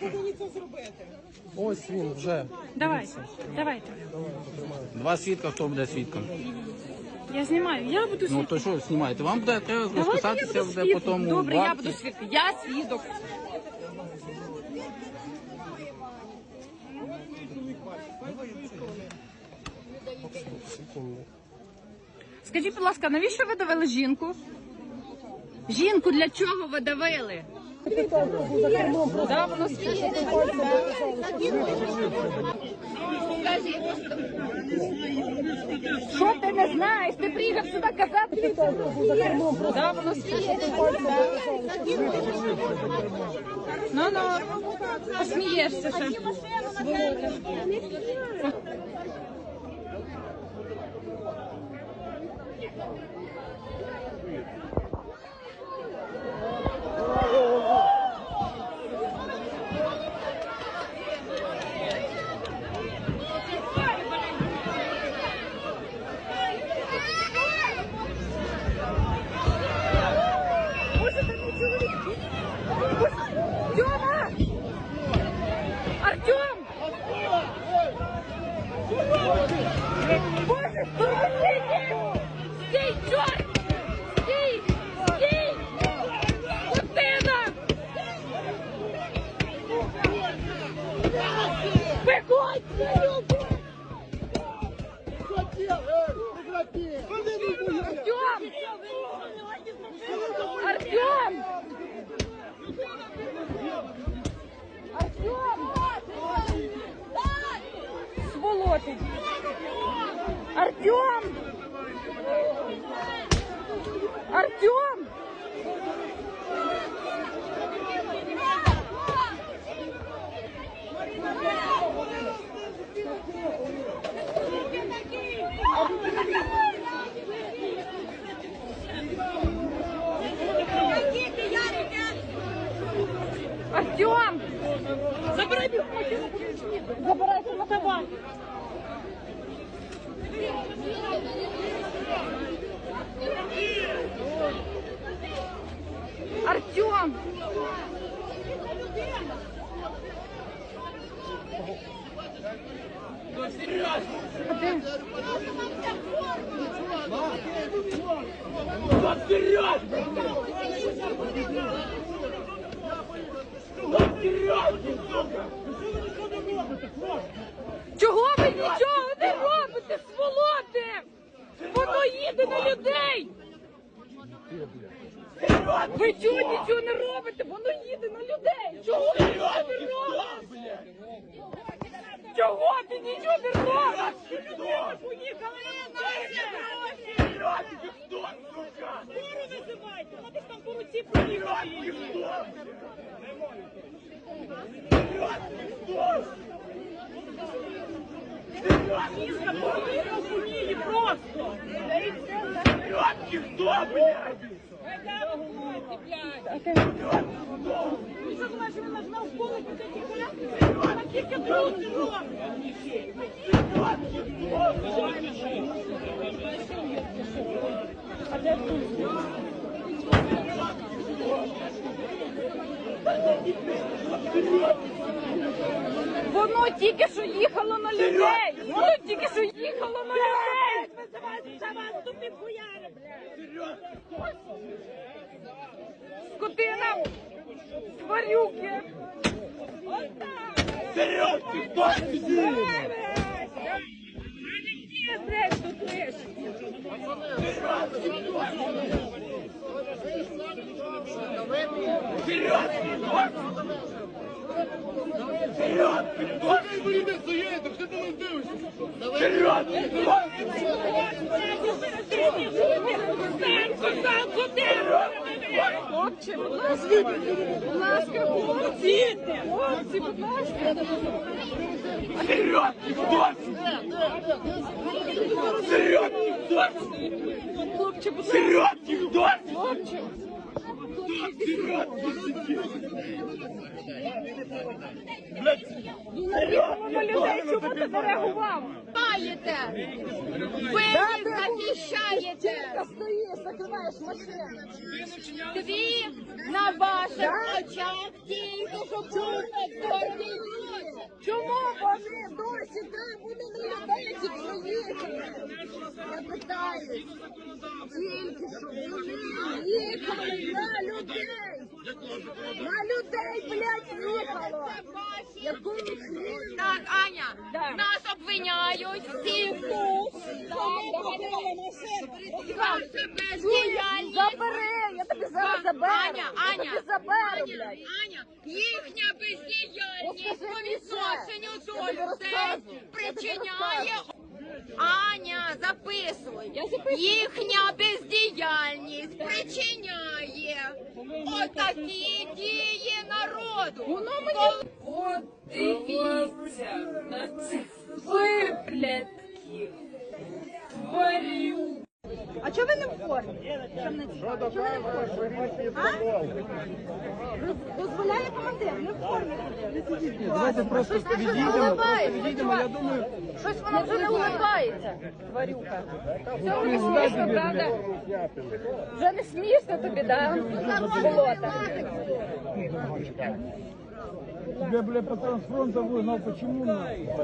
повинні це зробити. Ось він вже. Давайте, давайте. Два свідка, хто буде свідком? Я знімаю. Я буду Ну свідком. то що знімаєте? Вам буде треба Давайте я розписатися буду по свідком. тому. Добре, я буду свідком. Я свідок. Скажіть, будь ласка, навіщо ви давили жінку? Жінку для чого ви давили? Да, воно. Що ти не знаєш? Ти приїхав сюди казати. Да, воно. Ну, ну, посмієшся ще. Тёма! Артем! Боже, помогите! Стій, чорт! Стій! Стій! Скотина! Виходь! Артем! Артем! Артем! Сволотий! Артем! Артем! Артем! Забирай бігом! Забирайся на А? Чого ви нічого не робите, сволоти? Воно їде на людей! Ви чого нічого не робите? Воно їде на людей! Чого ви нічого не робите? Чого ти нічого не робиш? Поїхали Скоро визивайте, вони ж там по руці проїхали. Міска поїхав по ній просто. Ти що думаєш, Воно тільки що їхало на людей! Воно тільки що їхало на людей! Скотина! Тварюки! Вперед! Ти, блядь, тут лиш! Хлопці, будь ласка, будь ласка, хлопці, хлопці, будь ласка. Хлопці, будь ласка. Хлопці. На людей чому ти не реагував? Маєте! Ви їх захищаєте! стоїш, закриваєш машину. Дві на ваших очах тільки що були дорогі. Чому вони досі там? Вони на людей приїхали. Я питаю. Тільки що вони їхали на людей. На людей, блядь, їхало. Якому хріну? Так, Аня, нас обвиняють всіх тут. Ваша бездіяльність. Забери, я тобі зараз заберу. Аня, Я Аня, тобі заберу, блядь. Аня, їхня бездіяльність по відношенню до людей причиняє. Аня, записуй. Їхня бездіяльність причиняє отакі дії народу. Воно мені Коли- Дивіться на цих виплятків Тварю. А чого ви не в формі? Що мене цікавить? Чого ви не в формі? А? Дозволяє командир, не в формі. Давайте просто відійдемо, відійдемо. Я думаю, Щось воно вже не улыбається, тварюка. Цього не смішно, правда? Вже не смішно тобі, да? Болота. Тебе, бля, пацан с фронта выгнал, почему?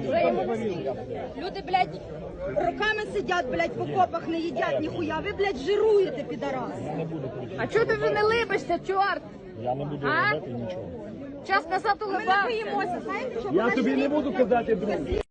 Вже йому не. Люди, блядь, роками сидять, блядь, в окопах, не їдять ніхуя. Ви, блядь, жируєте, підараси. А чого ти вже не либишся, чорт? Я не буду А? робити нічого. Час назад Ми не улибався. боїмося, знаєте, що Я тобі не буду казати, друг.